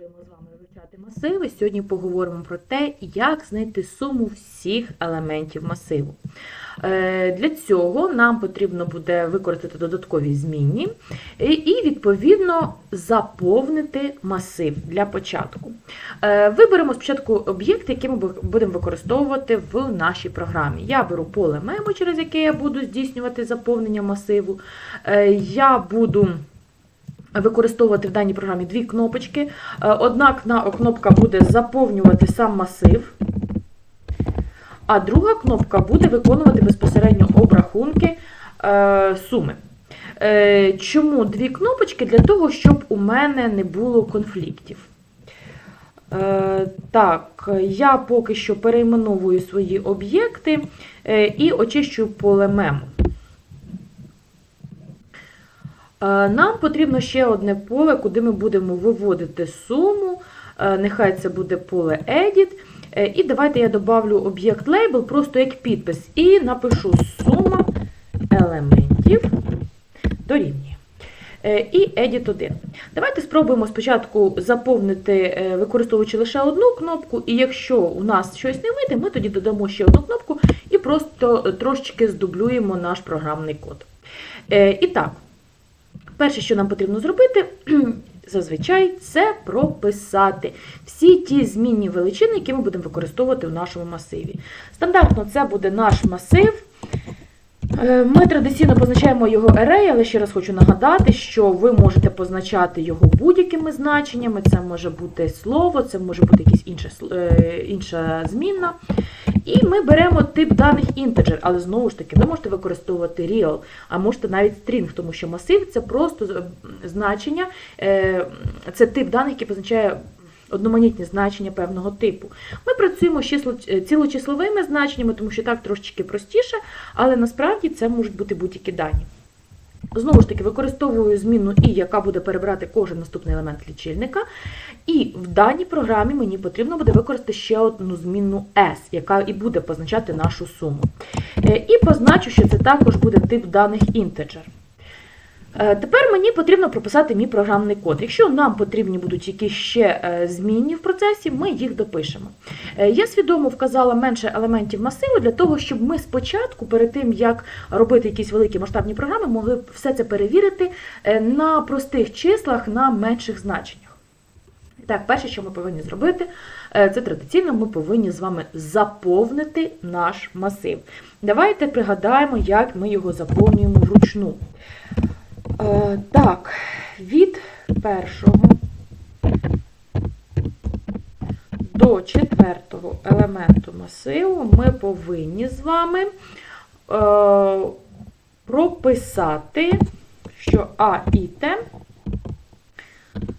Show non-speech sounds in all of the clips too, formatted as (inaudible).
Продовжуємо з вами вивчати масиви. Сьогодні поговоримо про те, як знайти суму всіх елементів масиву. Е, Для цього нам потрібно буде використати додаткові змінні і- відповідно, заповнити масив для початку. Е, Виберемо спочатку об'єкт, який ми будемо використовувати в нашій програмі. Я беру поле мемо, через яке я буду здійснювати заповнення масиву. Е, Я буду використовувати в даній програмі дві кнопочки. Е, Одна кнопка буде заповнювати сам масив, а друга кнопка буде виконувати безпосередньо обрахунки е, суми. Е, Чому дві кнопочки? Для того, щоб у мене не було конфліктів. Так, я поки що перейменовую свої об'єкти і очищую поле мему. Нам потрібно ще одне поле, куди ми будемо виводити суму. Е, Нехай це буде поле Edit. Е, І давайте я добавлю об'єкт Label просто як підпис. І напишу сума елементів дорівнює. Е, І Edit 1. Давайте спробуємо спочатку заповнити, е, використовуючи лише одну кнопку, і якщо у нас щось не вийде, ми тоді додамо ще одну кнопку і просто е, трошечки здублюємо наш програмний код. Е, І так, Перше, що нам потрібно зробити, (clears throat) зазвичай, це прописати всі ті змінні величини, які ми будемо використовувати у нашому масиві. Стандартно це буде наш масив. Е, Ми традиційно позначаємо його array, але ще раз хочу нагадати, що ви можете позначати його будь-якими значеннями. Це може бути слово, це може бути якась інша, е, інша змінна. І ми беремо тип даних інтеджер, але знову ж таки, ви можете використовувати real, а можете навіть string, тому що масив це просто значення, е, це тип даних, який позначає одноманітні значення певного типу. Ми працюємо з е, цілочисловими значеннями, тому що так трошечки простіше, але насправді це можуть бути будь-які дані. Знову ж таки, використовую зміну і, яка буде перебирати кожен наступний елемент лічильника. І в даній програмі мені потрібно буде використати ще одну змінну S, яка і буде позначати нашу суму. Е, І позначу, що це також буде тип даних integer. Е, Тепер мені потрібно прописати мій програмний код. Якщо нам потрібні будуть якісь ще е, змінні в процесі, ми їх допишемо. Е, Я свідомо вказала менше елементів масиву для того, щоб ми спочатку, перед тим як робити якісь великі масштабні програми, могли все це перевірити на простих числах, на менших значеннях. Так, перше, що ми повинні зробити, це традиційно ми повинні з вами заповнити наш масив. Давайте пригадаємо, як ми його заповнюємо вручну. Е, Так, від першого до четвертого елементу масиву ми повинні з вами е, прописати, що А іте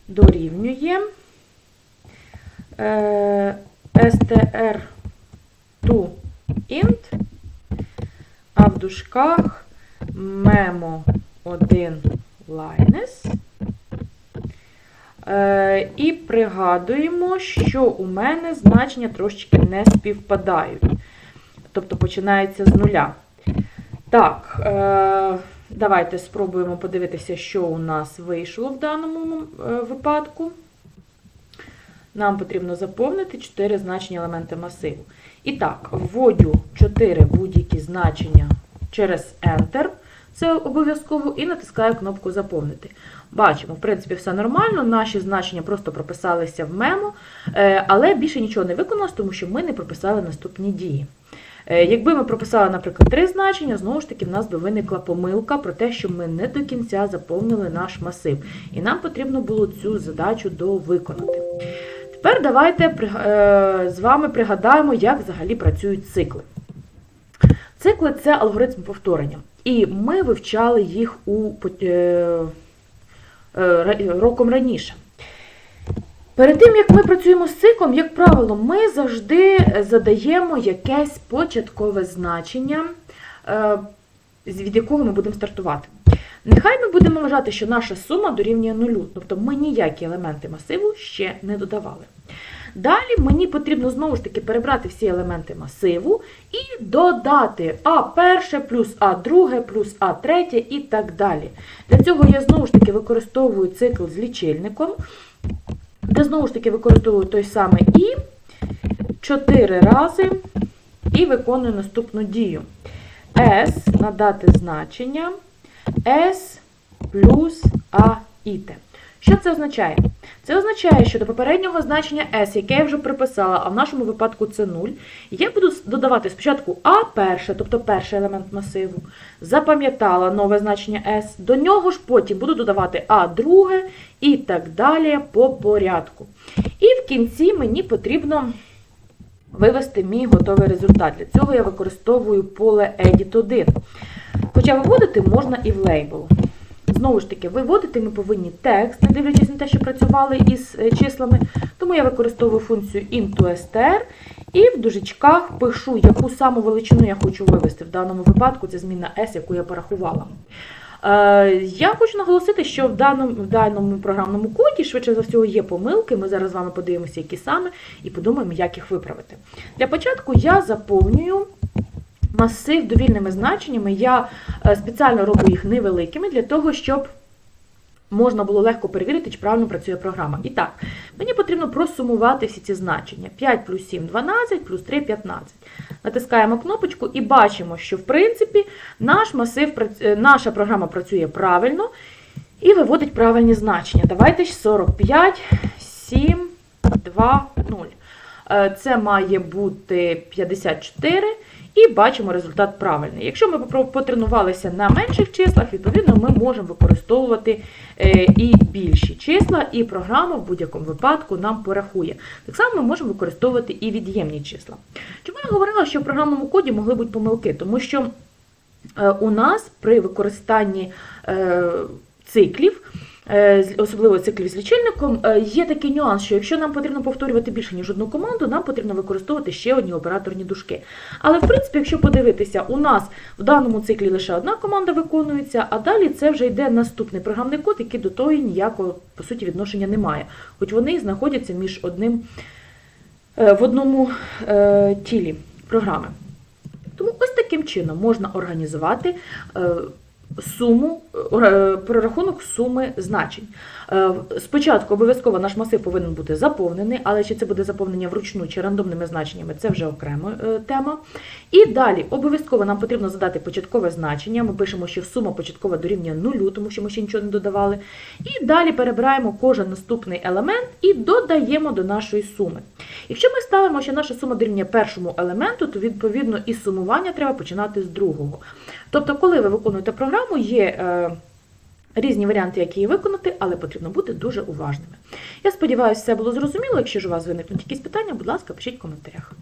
дорівнює е, str to int, а в дужках memo 1 lines. Е, І пригадуємо, що у мене значення трошечки не співпадають. Тобто починається з нуля. Так, е, давайте спробуємо подивитися, що у нас вийшло в даному е, випадку. Нам потрібно заповнити 4 значення елементи масиву. І так, вводю 4 будь-які значення через Enter. Це обов'язково, і натискаю кнопку Заповнити. Бачимо, в принципі, все нормально. Наші значення просто прописалися в мемо, е, але більше нічого не виконалось, тому що ми не прописали наступні дії. Е, Якби ми прописали, наприклад, три значення, знову ж таки, в нас би виникла помилка про те, що ми не до кінця заповнили наш масив. І нам потрібно було цю задачу довиконати. Тепер давайте е, з вами пригадаємо, як взагалі працюють цикли. Цикли це алгоритм повторення. І ми вивчали їх у е, е, роком раніше. Перед тим, як ми працюємо з циклом, як правило, ми завжди задаємо якесь початкове значення, е, від якого ми будемо стартувати. Нехай ми будемо вважати, що наша сума дорівнює нулю, тобто ми ніякі елементи масиву ще не додавали. Далі мені потрібно знову ж таки перебрати всі елементи масиву і додати А перше плюс А друге плюс А третє і так далі. Для цього я знову ж таки використовую цикл з лічильником. Я знову ж таки використовую той самий і 4 рази і виконую наступну дію. S надати значення S плюс А іте. Що це означає? Це означає, що до попереднього значення S, яке я вже приписала, а в нашому випадку це 0, я буду додавати спочатку А перше, тобто перший елемент масиву, запам'ятала нове значення S, до нього ж потім буду додавати А друге і так далі по порядку. І в кінці мені потрібно вивести мій готовий результат. Для цього я використовую поле Edit 1. Хоча виводити можна і в лейбл. Знову ж таки, виводити ми повинні текст, не дивлячись на те, що працювали із е, числами. Тому я використовую функцію into.str і в дужечках пишу, яку саму величину я хочу вивести. В даному випадку це змінна S, яку я порахувала. Е, Я хочу наголосити, що в даному, в даному програмному коді, швидше за всього, є помилки. Ми зараз з вами подивимося, які саме, і подумаємо, як їх виправити. Для початку я заповнюю масив довільними значеннями. Я е, спеціально роблю їх невеликими для того, щоб можна було легко перевірити, чи правильно працює програма. І так, мені потрібно просумувати всі ці значення. 5 плюс 7 12, плюс 3 15. Натискаємо кнопочку і бачимо, що в принципі наш масив, е, наша програма працює правильно і виводить правильні значення. Давайте ж 45, 7, 2, 0. Е, Це має бути 54. І бачимо результат правильний. Якщо ми потренувалися на менших числах, відповідно, ми можемо використовувати е, і більші числа, і програма в будь-якому випадку нам порахує. Так само ми можемо використовувати і від'ємні числа. Чому я говорила, що в програмному коді могли бути помилки? Тому що е, у нас при використанні циклів, особливо циклів з лічильником, е, є такий нюанс, що якщо нам потрібно повторювати більше, ніж одну команду, нам потрібно використовувати ще одні операторні дужки. Але в принципі, якщо подивитися, у нас в даному циклі лише одна команда виконується, а далі це вже йде наступний програмний код, який до того ніякого по суті відношення не має. Хоч вони знаходяться між одним е, в одному е, тілі програми. Тому ось таким чином можна організувати е, суму, е, прорахунок суми значень. Е, Спочатку обов'язково наш масив повинен бути заповнений, але чи це буде заповнення вручну чи рандомними значеннями, це вже окрема е, тема. І далі обов'язково нам потрібно задати початкове значення. Ми пишемо, що сума початкова дорівнює нулю, тому що ми ще нічого не додавали. І далі перебираємо кожен наступний елемент і додаємо до нашої суми. Якщо ми ставимо, що наша сума дорівнює першому елементу, то відповідно і сумування треба починати з другого. Тобто, коли ви виконуєте програму, є е, різні варіанти, як її виконати, але потрібно бути дуже уважними. Я сподіваюся, все було зрозуміло. Якщо ж у вас виникнуть якісь питання, будь ласка, пишіть в коментарях.